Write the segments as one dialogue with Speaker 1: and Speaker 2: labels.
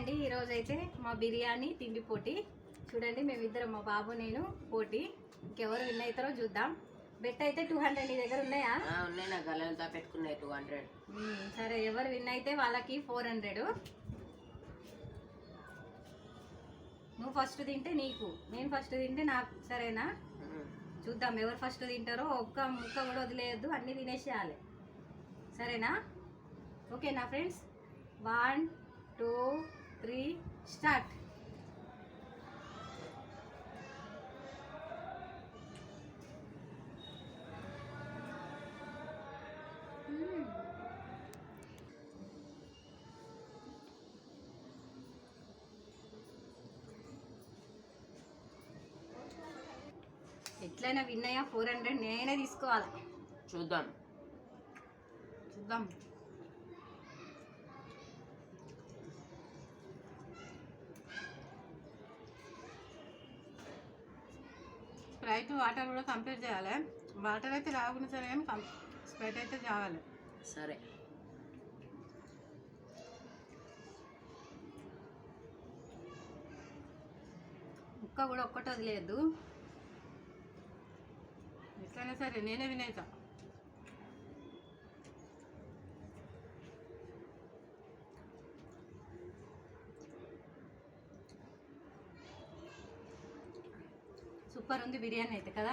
Speaker 1: అండి ఈరోజు అయితే మా బిర్యానీ తిండి పోటీ. చూడండి మేమిద్దరం మా బాబు నేను పోటీ. ఇంకెవరు విన్ అవుతారో చూద్దాం. బెట్ అయితే టూ హండ్రెడ్ నీ దగ్గర ఉన్నాయా?
Speaker 2: ఆ, ఉన్నాయి నా గల్లలతో పెట్టుకున్నాయి టూ హండ్రెడ్.
Speaker 1: సరే ఎవరు విన్ అయితే వాళ్ళకి ఫోర్ హండ్రెడ్. నువ్వు ఫస్ట్ తింటే నీకు నేను ఫస్ట్ తింటే నాకు సరేనా? చూద్దాం ఎవరు ఫస్ట్ తింటారో ఒక్క ముక్క కూడా వదిలేయద్దు అన్నీ తినేసేయాలి. సరేనా? ఓకేనా friends one two three start. ఎట్లయినా విన్ అయ్యా ఫోర్ హండ్రెడ్ నేనే తీసుకోవాలి?
Speaker 2: చూద్దాం.
Speaker 1: చూద్దాం. స్ప్రైట్ వాటర్ కూడా కంప్లీట్ చేయాలి. వాటర్ అయితే రాకుండా సరే కానీ స్వెట్ అయితే కావాలి
Speaker 2: సరే.
Speaker 1: ముక్క కూడా ఒక్కటి వదిలేదు ఎట్లయినా సరే నేనే వినేతా సూపర్ ఉంది బిర్యానీ అయితే కదా.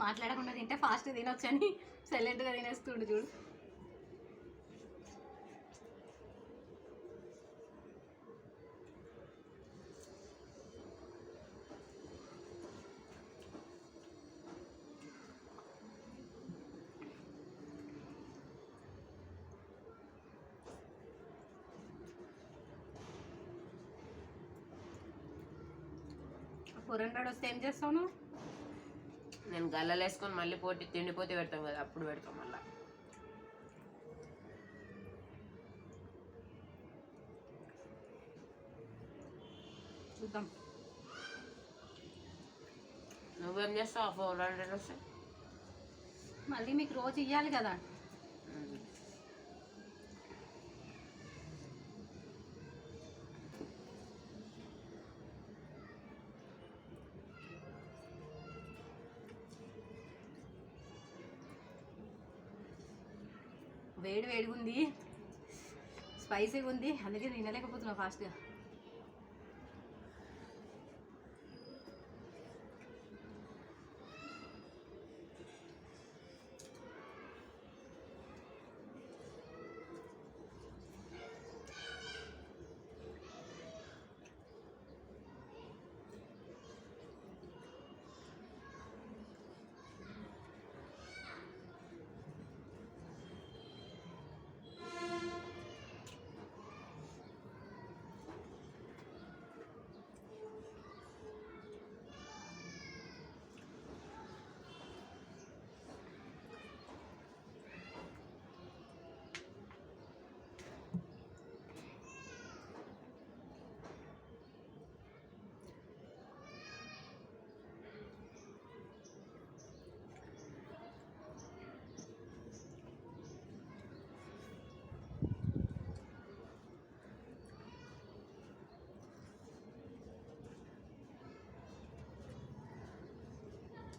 Speaker 1: మాట్లాడకుండా తింటే ఫాస్ట్ తినొచ్చని సైలెంట్గా తినేస్తుండు చూడు ఫోర్ హండ్రెడ్ వస్తే ఏం చేస్తావు నువ్వు?
Speaker 2: నేను గల్లలు వేసుకొని మళ్ళీ పోటీ తిండిపోతే పెడతాం కదా అప్పుడు పెడతాం మళ్ళా.
Speaker 1: చూద్దాం.
Speaker 2: నువ్వేం చేస్తావు ఫోర్ హండ్రెడ్ వస్తే?
Speaker 1: మళ్ళీ మీకు రోజు ఇవ్వాలి కదా. వేడి వేడిగా ఉంది స్పైసీగా ఉంది అందుకే తినలేకపోతున్నా ఫాస్ట్గా.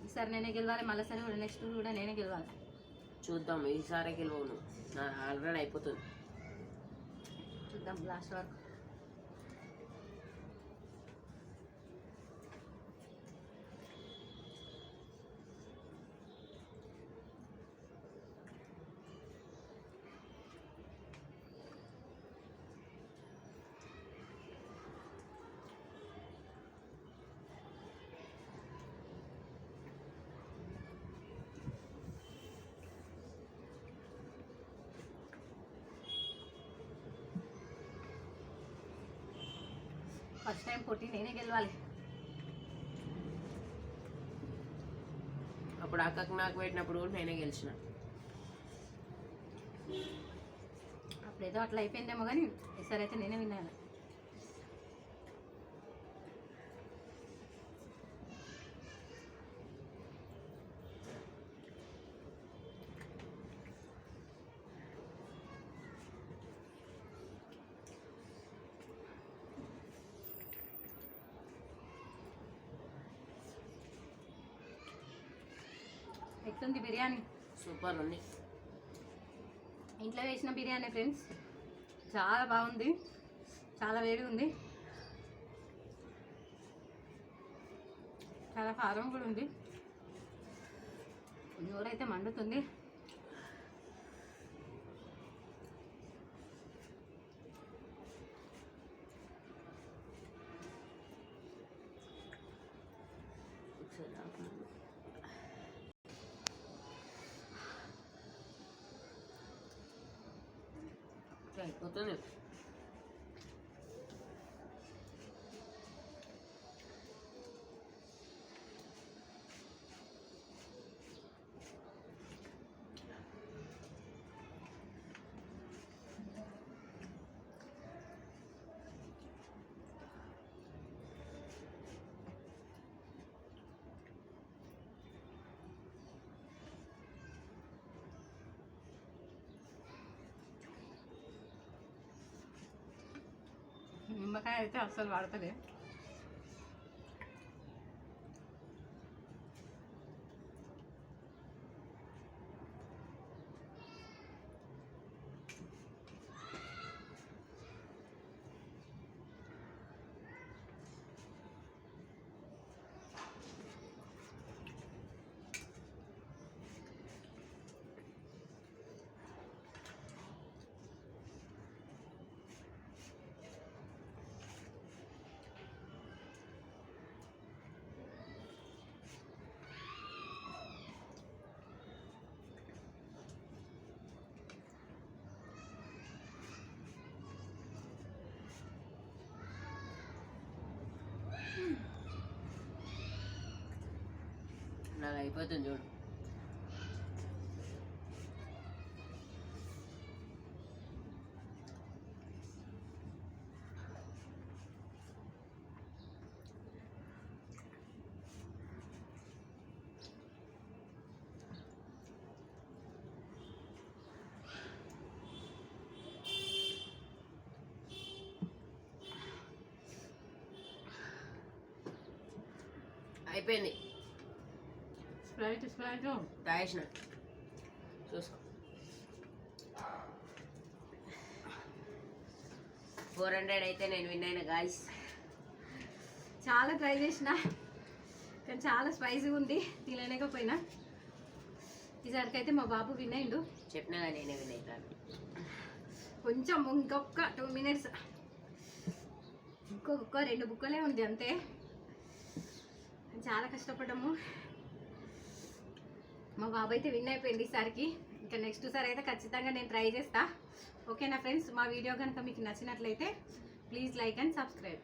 Speaker 1: ఈసారి నేనే గెలవాలి. మళ్ళీ సరే కూడా నెక్స్ట్ కూడా నేనే గెలవాలి.
Speaker 2: చూద్దాం ఈసారి గెలవు నువ్వు నా ఆల్రెడీ అయిపోతుంది.
Speaker 1: చూద్దాం లాస్ట్ వరకు. ఫస్ట్ టైం పోటీ నేనే గెలవాలి.
Speaker 2: అప్పుడు అక్కకి నాకు పెట్టినప్పుడు కూడా నేనే గెలిచిన.
Speaker 1: అప్పుడేదో అట్లా అయిపోయిందేమో కానీ ఈసారి అయితే నేనే విన్నాను. ఎట్లుంది బిర్యానీ?
Speaker 2: సూపర్ ఉంది.
Speaker 1: ఇంట్లో వేసిన బిర్యానీ ఫ్రెండ్స్ చాలా బాగుంది. చాలా వేడి ఉంది. చాలా కారం కూడా ఉంది. నోరైతే మండుతుంది.
Speaker 2: 对，我真。
Speaker 1: నిమ్మకాయ అయితే అస్సలు వాడతలే
Speaker 2: అలా అయిపోతుంది చూడు. అయిపోయింది. తాగేసిన చూసుకో. ఫోర్ హండ్రెడ్ అయితే నేను విన్ అయిన గాయస్
Speaker 1: చాలా ట్రై చేసిన కానీ చాలా స్పైసీగా ఉంది తినలేకపోయినా. ఈసారికి అయితే మా బాబు విన్ అయిండు.
Speaker 2: చెప్పినా కానీ నేనే విన్ అవుతాను
Speaker 1: కొంచెం ఇంకొక టూ మినిట్స్ ఇంకొక రెండు బుక్కలే ఉంది అంతే. చాలా కష్టపడ్డాము. మా బాబు అయితే విన్ అయిపోయింది ఈసారికి. ఇంకా నెక్స్ట్ సారి అయితే ఖచ్చితంగా నేను ట్రై చేస్తా. ఓకేనా ఫ్రెండ్స్ మా వీడియో కనుక మీకు నచ్చినట్లయితే ప్లీజ్ లైక్ అండ్ సబ్స్క్రైబ్